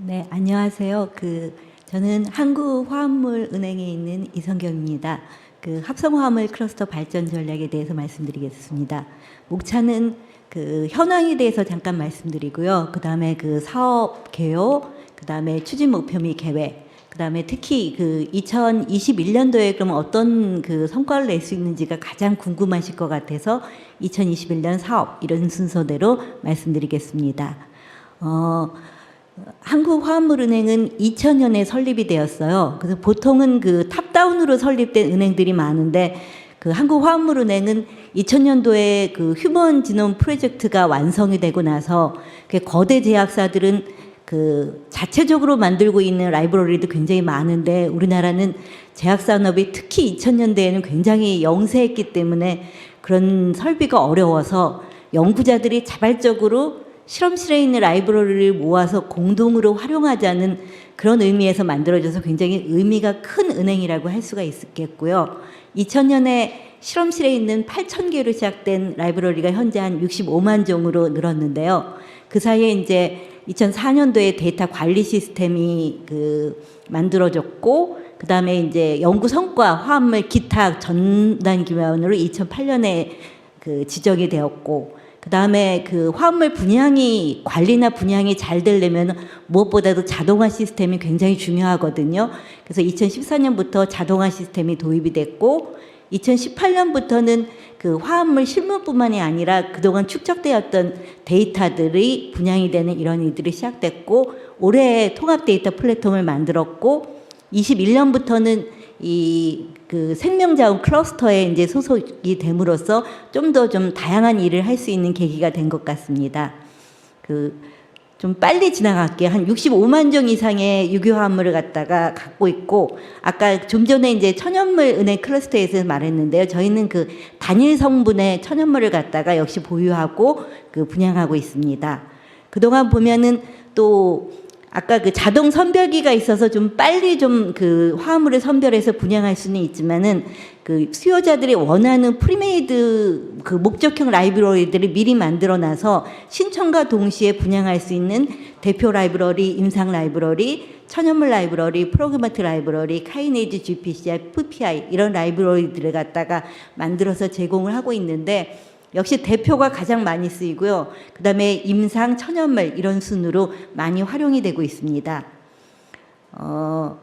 네, 안녕하세요. 그 저는 한국화합물은행에 있는 이성경입니다. 그 합성화합물 클러스터 발전 전략에 대해서 말씀드리겠습니다. 목차는 그 현황에 대해서 잠깐 말씀드리고요. 그 다음에 그 사업 개요, 그 다음에 추진 목표 및 계획, 그 다음에 특히 그 2021년도에 그럼 어떤 그 성과를 낼 수 있는지가 가장 궁금하실 것 같아서 2021년 사업 이런 순서대로 말씀드리겠습니다. 어, 한국화합물은행은 2000년에 설립이 되었어요. 그래서 보통은 그 탑다운으로 설립된 은행들이 많은데 그 한국화합물은행은 2000년도에 그 휴먼 지놈 프로젝트가 완성이 되고 나서 그 거대 제약사들은 그 자체적으로 만들고 있는 라이브러리도 굉장히 많은데 우리나라는 제약 산업이 특히 2000년대에는 굉장히 영세했기 때문에 그런 설비가 어려워서 연구자들이 자발적으로 실험실에 있는 라이브러리를 모아서 공동으로 활용하자는 그런 의미에서 만들어져서 굉장히 의미가 큰 은행이라고 할 수가 있겠고요. 2000년에 실험실에 있는 8,000개로 시작된 라이브러리가 현재 한 65만 종으로 늘었는데요. 그 사이에 이제 2004년도에 데이터 관리 시스템이 그 만들어졌고 그 다음에 이제 연구 성과 화합물 기타 전단 기반으로 2008년에 그 지정이 되었고 그 다음에 그 화합물 분양이 관리나 분양이 잘 되려면 무엇보다도 자동화 시스템이 굉장히 중요하거든요. 그래서 2014년부터 자동화 시스템이 도입이 됐고 2018년부터는 그 화합물 실물뿐만이 아니라 그동안 축적되었던 데이터들이 분양이 되는 이런 일들이 시작됐고 올해 통합 데이터 플랫폼을 만들었고 21년부터는 이 그 생명자원 클러스터에 이제 소속이 됨으로써 좀더좀 다양한 일을 할 수 있는 계기가 된 것 같습니다. 그 좀 빨리 지나갈게요. 한 65만 종 이상의 유효화합물을 갖다가 갖고 있고 아까 좀 전에 이제 천연물 은행 클러스터에서 말했는데요. 저희는 그 단일 성분의 천연물을 갖다가 역시 보유하고 그 분양하고 있습니다. 그동안 보면은 또 아까 그 자동 선별기가 있어서 좀 빨리 좀 그 화합물을 선별해서 분양할 수는 있지만은 그 수요자들이 원하는 프리메이드 그 목적형 라이브러리들을 미리 만들어 놔서 신청과 동시에 분양할 수 있는 대표 라이브러리, 임상 라이브러리, 천연물 라이브러리, 프로그마트 라이브러리, 카이네이즈 GPCI, PPI 이런 라이브러리들을 갖다가 만들어서 제공을 하고 있는데 역시 대표가 가장 많이 쓰이고요. 그 다음에 임상, 천연물 이런 순으로 많이 활용이 되고 있습니다. 어,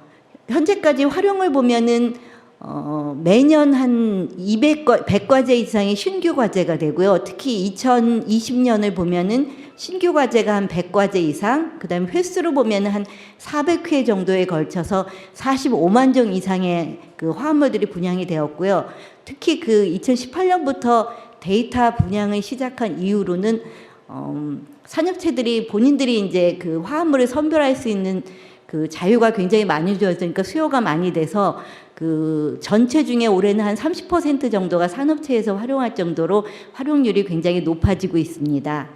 현재까지 활용을 보면은 어, 매년 한 200과 100과제 이상의 신규 과제가 되고요. 특히 2020년을 보면은 신규 과제가 한 100과제 이상, 그 다음에 횟수로 보면은 한 400회 정도에 걸쳐서 45만 종 이상의 그 화합물들이 분양이 되었고요. 특히 그 2018년부터 데이터 분양을 시작한 이후로는 어, 산업체들이 본인들이 이제 그 화합물을 선별할 수 있는 그 자유가 굉장히 많이 주어지니까 수요가 많이 돼서 그 전체 중에 올해는 한 30% 정도가 산업체에서 활용할 정도로 활용률이 굉장히 높아지고 있습니다.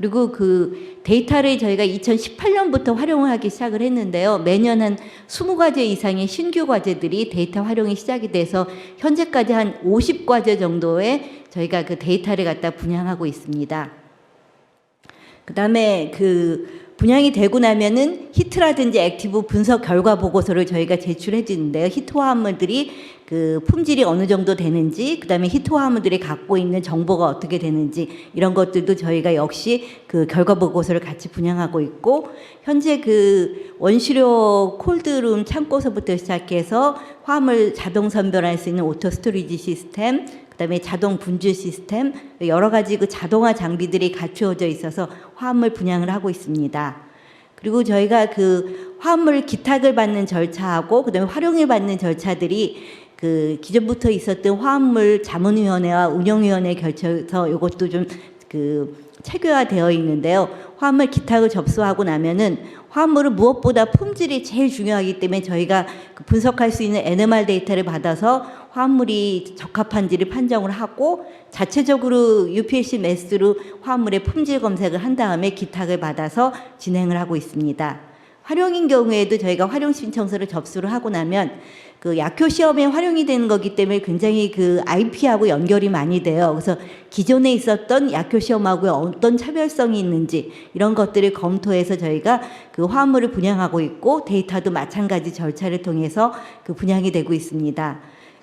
그리고 그 데이터를 저희가 2018년부터 활용하기 시작을 했는데요. 매년 한 20과제 이상의 신규 과제들이 데이터 활용이 시작이 돼서 현재까지 한 50과제 정도의 저희가 그 데이터를 갖다 분양하고 있습니다. 그다음에 그 분양이 되고 나면은 히트라든지 액티브 분석 결과 보고서를 저희가 제출해 주는데요. 히트 화합물들이 그 품질이 어느 정도 되는지, 그다음에 히트 화합물들이 갖고 있는 정보가 어떻게 되는지 이런 것들도 저희가 역시 그 결과 보고서를 같이 분양하고 있고 현재 그 원시료 콜드룸 창고서부터 시작해서 화합물 자동 선별할 수 있는 오토 스토리지 시스템, 그다음에 자동 분주 시스템 여러 가지 그 자동화 장비들이 갖추어져 있어서 화합물 분양을 하고 있습니다. 그리고 저희가 그 화합물 기탁을 받는 절차하고 그다음에 활용을 받는 절차들이 그 기존부터 있었던 화합물 자문위원회와 운영위원회 결쳐서 이것도 좀그 체계화되어 있는데요. 화합물 기탁을 접수하고 나면은 화합물은 무엇보다 품질이 제일 중요하기 때문에 저희가 그 분석할 수 있는 NMR 데이터를 받아서 화합물이 적합한지를 판정을 하고 자체적으로 UPLC 매스로 화합물의 품질 검색을 한 다음에 기탁을 받아서 진행을 하고 있습니다. 활용인 경우에도 저희가 활용 신청서를 접수를 하고 나면 그 약효 시험에 활용이 되는 거기 때문에 굉장히 그 IP하고 연결이 많이 돼요. 그래서 기존에 있었던 약효 시험하고 어떤 차별성이 있는지 이런 것들을 검토해서 저희가 그 화물을 분양하고 있고 데이터도 마찬가지 절차를 통해서 그 분양이 되고 있습니다.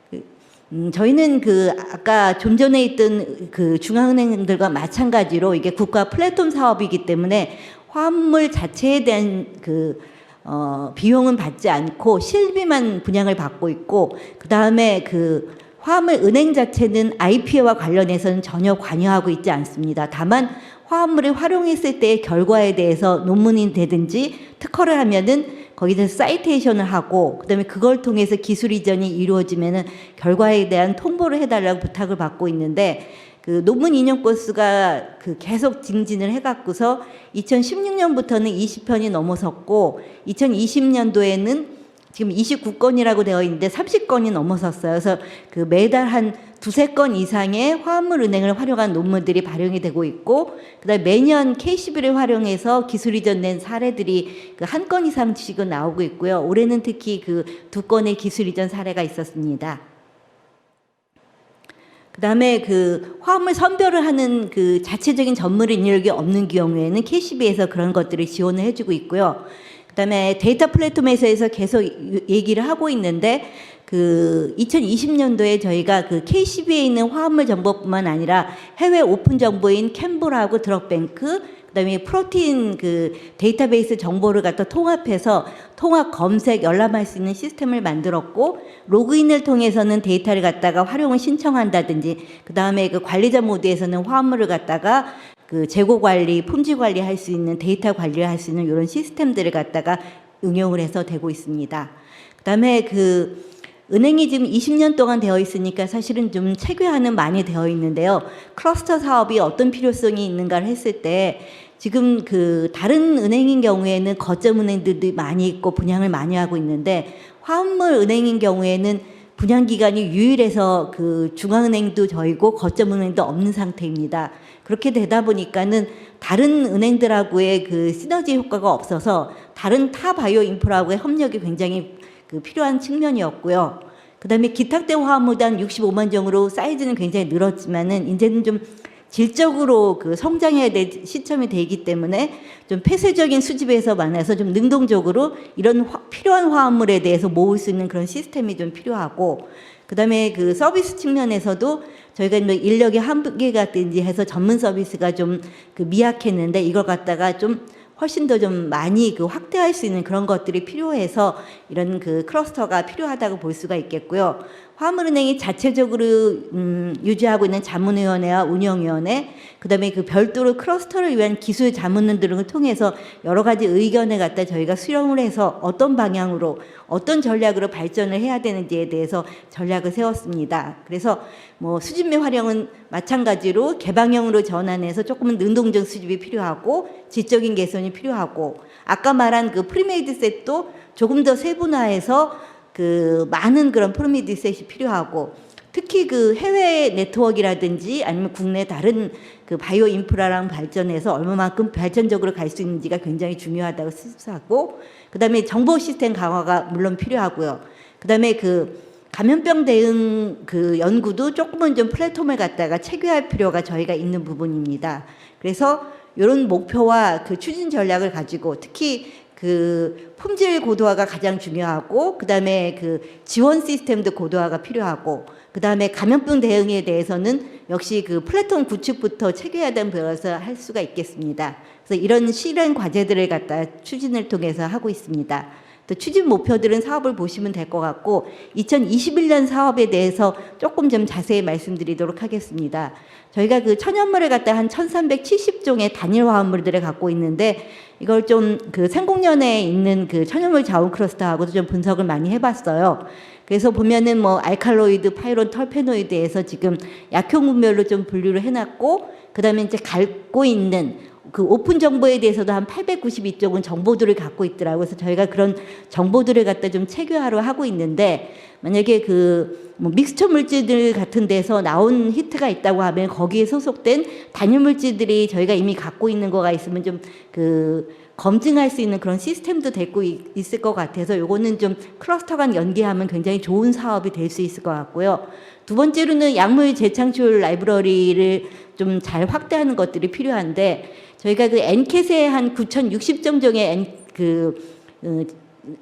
그, 음, 저희는 그 아까 좀 전에 있던 그 중앙은행들과 마찬가지로 이게 국가 플랫폼 사업이기 때문에 화물 자체에 대한 그 어, 비용은 받지 않고 실비만 분양을 받고 있고 그 다음에 그 화물 은행 자체는 IP와 관련해서는 전혀 관여하고 있지 않습니다. 다만 화물을 활용했을 때의 결과에 대해서 논문이 되든지 특허를 하면은 거기서 사이테이션을 하고 그다음에 그걸 통해서 기술 이전이 이루어지면은 결과에 대한 통보를 해달라고 부탁을 받고 있는데 그 논문 인용 건수가 그 계속 증진을 해갖고서 2016년부터는 20편이 넘어섰고 2020년도에는 지금 29건이라고 되어 있는데 30건이 넘어섰어요. 그래서 그 매달 한 두세 건 이상의 화합물 은행을 활용한 논문들이 발행이 되고 있고 그다음에 매년 KCB를 활용해서 기술 이전된 사례들이 그 한 건 이상씩은 나오고 있고요. 올해는 특히 그 두 건의 기술 이전 사례가 있었습니다. 그다음에 그 화합물 선별을 하는 그 자체적인 전문 인력이 없는 경우에는 KCB에서 그런 것들을 지원을 해주고 있고요. 그다음에 데이터 플랫폼에서 계속 얘기를 하고 있는데 그 2020년도에 저희가 그 KCB에 있는 화합물 정보뿐만 아니라 해외 오픈 정보인 캔버라하고 드럭뱅크 그다음에 프로틴 그 데이터베이스 정보를 갖다 통합해서 통합 검색 열람할 수 있는 시스템을 만들었고 로그인을 통해서는 데이터를 갖다가 활용을 신청한다든지 그다음에 그 관리자 모드에서는 화합물을 갖다가 그 재고 관리, 품질 관리 할 수 있는 데이터 관리를 할 수 있는 이런 시스템들을 갖다가 응용을 해서 되고 있습니다. 그다음에 그 은행이 지금 20년 동안 되어 있으니까 사실은 좀 체계화는 많이 되어 있는데요. 클러스터 사업이 어떤 필요성이 있는가를 했을 때 지금 그 다른 은행인 경우에는 거점 은행들도 많이 있고 분양을 많이 하고 있는데 화합물 은행인 경우에는 분양 기간이 유일해서 그 중앙은행도 저희고 거점 은행도 없는 상태입니다. 그렇게 되다 보니까는 다른 은행들하고의 그 시너지 효과가 없어서 다른 타 바이오 인프라하고의 협력이 굉장히 그 필요한 측면이었고요. 그다음에 기탁된 화합무단 65만 정으로 사이즈는 굉장히 늘었지만은 이제는 좀 질적으로 그 성장해야 될 시점이 되기 때문에 좀 폐쇄적인 수집에서 만나서 좀 능동적으로 이런 화- 필요한 화합물에 대해서 모을 수 있는 그런 시스템이 좀 필요하고 그다음에 그 서비스 측면에서도 저희가 뭐 인력의 한계가든지 해서 전문 서비스가 좀 그 미약했는데 이걸 갖다가 좀 훨씬 더 좀 많이 그 확대할 수 있는 그런 것들이 필요해서 이런 그 클러스터가 필요하다고 볼 수가 있겠고요. 화물은행이 자체적으로 음, 유지하고 있는 자문위원회와 운영위원회, 그다음에 그 별도로 클러스터를 위한 기술 자문들 등을 통해서 여러 가지 의견을 갖다 저희가 수렴을 해서 어떤 방향으로 어떤 전략으로 발전을 해야 되는지에 대해서 전략을 세웠습니다. 그래서 뭐 수집 및 활용은 마찬가지로 개방형으로 전환해서 조금은 능동적 수집이 필요하고 질적인 개선이 필요하고 아까 말한 그 프리메이드 셋도 조금 더 세분화해서 그 많은 그런 프로미디 셋이 필요하고 특히 그 해외 네트워크라든지 아니면 국내 다른 그 바이오 인프라랑 발전해서 얼마만큼 발전적으로 갈 수 있는지가 굉장히 중요하다고 생각하고 그다음에 정보 시스템 강화가 물론 필요하고요. 그다음에 그 감염병 대응 그 연구도 조금은 좀 플랫폼을 갖다가 체계할 필요가 저희가 있는 부분입니다. 그래서 이런 목표와 그 추진 전략을 가지고 특히 그 품질 고도화가 가장 중요하고 그다음에 그 지원 시스템도 고도화가 필요하고 그다음에 감염병 대응에 대해서는 역시 그 플랫폼 구축부터 체계화된 배워서 할 수가 있겠습니다. 그래서 이런 실행 과제들을 갖다 추진을 통해서 하고 있습니다. 또 추진 목표들은 사업을 보시면 될 것 같고 2021년 사업에 대해서 조금 좀 자세히 말씀드리도록 하겠습니다. 저희가 그 천연물을 갖다 한 1370종의 단일 화합물들을 갖고 있는데 이걸 좀 그 생공년에 있는 그 천연물 자원 클러스터하고도 좀 분석을 많이 해봤어요. 그래서 보면은 뭐 알칼로이드, 파이론, 털페노이드에서 지금 약효물별로 좀 분류를 해놨고 그다음에 이제 갖고 있는 그 오픈 정보에 대해서도 한 892쪽은 정보들을 갖고 있더라고요. 그래서 저희가 그런 정보들을 갖다 좀 체계화로 하고 있는데 만약에 그 뭐 믹스처 물질들 같은 데서 나온 히트가 있다고 하면 거기에 소속된 단일 물질들이 저희가 이미 갖고 있는 거가 있으면 좀그 검증할 수 있는 그런 시스템도 되고 있- 있을 것 같아서 요거는 좀 클러스터 간 연계하면 굉장히 좋은 사업이 될 수 있을 것 같고요. 두 번째로는 약물 재창출 라이브러리를 좀 잘 확대하는 것들이 필요한데 저희가 그 엔캣의 한 9,060점 정의 엔, 그, 어,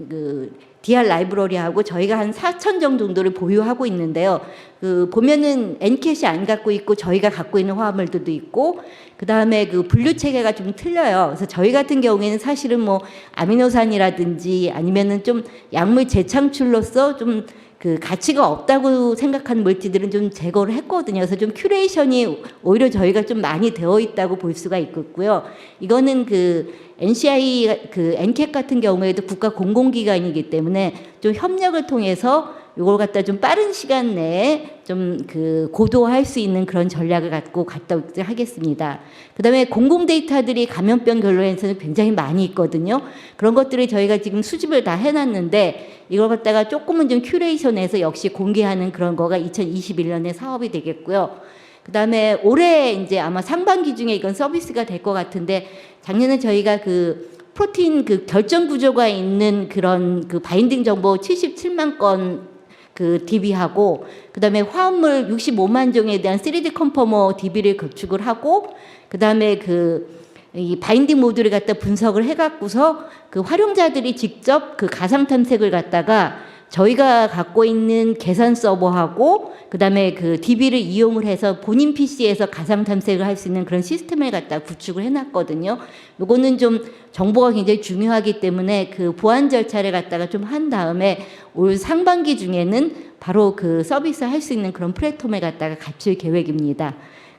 그 DR 라이브러리하고 저희가 한 4천 점 정도를 보유하고 있는데요. 그 보면은 엔캣이 안 갖고 있고 저희가 갖고 있는 화합물들도 있고 그 다음에 그 분류 체계가 좀 틀려요. 그래서 저희 같은 경우에는 사실은 뭐 아미노산이라든지 아니면은 좀 약물 재창출로서 좀 그 가치가 없다고 생각하는 물질들은 좀 제거를 했거든요. 그래서 좀 큐레이션이 오히려 저희가 좀 많이 되어 있다고 볼 수가 있고요. 이거는 그 NCI 그 엔캣 같은 경우에도 국가 공공기관이기 때문에 좀 협력을 통해서 이걸 갖다 좀 빠른 시간 내에 좀 그 고도화할 수 있는 그런 전략을 갖고 갔다 오도록 하겠습니다. 그다음에 공공 데이터들이 감염병 결론에서는 굉장히 많이 있거든요. 그런 것들을 저희가 지금 수집을 다 해놨는데 이걸 갖다가 조금은 좀 큐레이션해서 역시 공개하는 그런 거가 2021년에 사업이 되겠고요. 그다음에 올해 이제 아마 상반기 중에 이건 서비스가 될 것 같은데 작년에 저희가 그 프로틴 그 결정 구조가 있는 그런 그 바인딩 정보 77만 건 그 DB하고 그다음에 화합물 65만 종에 대한 3D 컨퍼머 DB를 구축을 하고 그다음에 그 이 바인딩 모듈을 갖다 분석을 해 갖고서 그 활용자들이 직접 그 가상 탐색을 갖다가 저희가 갖고 있는 계산 서버하고 그다음에 그 DB를 이용을 해서 본인 PC에서 가상 탐색을 할 수 있는 그런 시스템을 갖다 구축을 해놨거든요. 요거는 좀 정보가 굉장히 중요하기 때문에 그 보안 절차를 갖다가 좀 한 다음에 올 상반기 중에는 바로 그 서비스 할 수 있는 그런 플랫폼을 갖다가 갖출 계획입니다.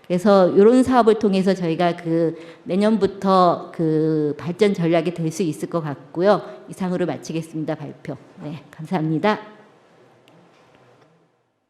그래서 이런 사업을 통해서 저희가 그 내년부터 그 발전 전략이 될 수 있을 것 같고요. 이상으로 마치겠습니다. 발표. 네, 감사합니다.